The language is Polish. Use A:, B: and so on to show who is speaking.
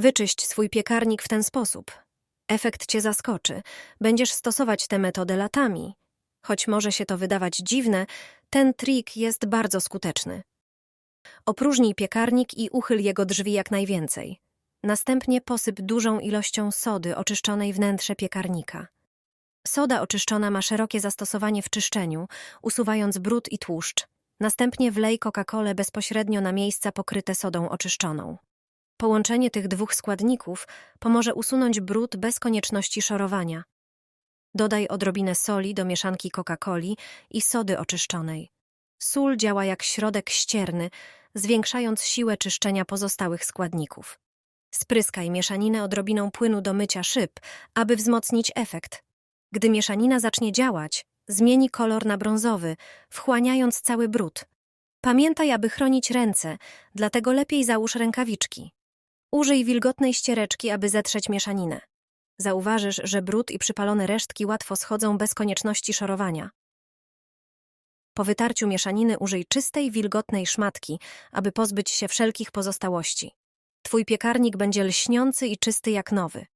A: Wyczyść swój piekarnik w ten sposób. Efekt cię zaskoczy. Będziesz stosować tę metodę latami. Choć może się to wydawać dziwne, ten trik jest bardzo skuteczny. Opróżnij piekarnik i uchyl jego drzwi jak najwięcej. Następnie posyp dużą ilością sody oczyszczonej wnętrze piekarnika. Soda oczyszczona ma szerokie zastosowanie w czyszczeniu, usuwając brud i tłuszcz. Następnie wlej Coca-Colę bezpośrednio na miejsca pokryte sodą oczyszczoną. Połączenie tych dwóch składników pomoże usunąć brud bez konieczności szorowania. Dodaj odrobinę soli do mieszanki Coca-Coli i sody oczyszczonej. Sól działa jak środek ścierny, zwiększając siłę czyszczenia pozostałych składników. Spryskaj mieszaninę odrobiną płynu do mycia szyb, aby wzmocnić efekt. Gdy mieszanina zacznie działać, zmieni kolor na brązowy, wchłaniając cały brud. Pamiętaj, aby chronić ręce, dlatego lepiej załóż rękawiczki. Użyj wilgotnej ściereczki, aby zetrzeć mieszaninę. Zauważysz, że brud i przypalone resztki łatwo schodzą bez konieczności szorowania. Po wytarciu mieszaniny użyj czystej, wilgotnej szmatki, aby pozbyć się wszelkich pozostałości. Twój piekarnik będzie lśniący i czysty jak nowy.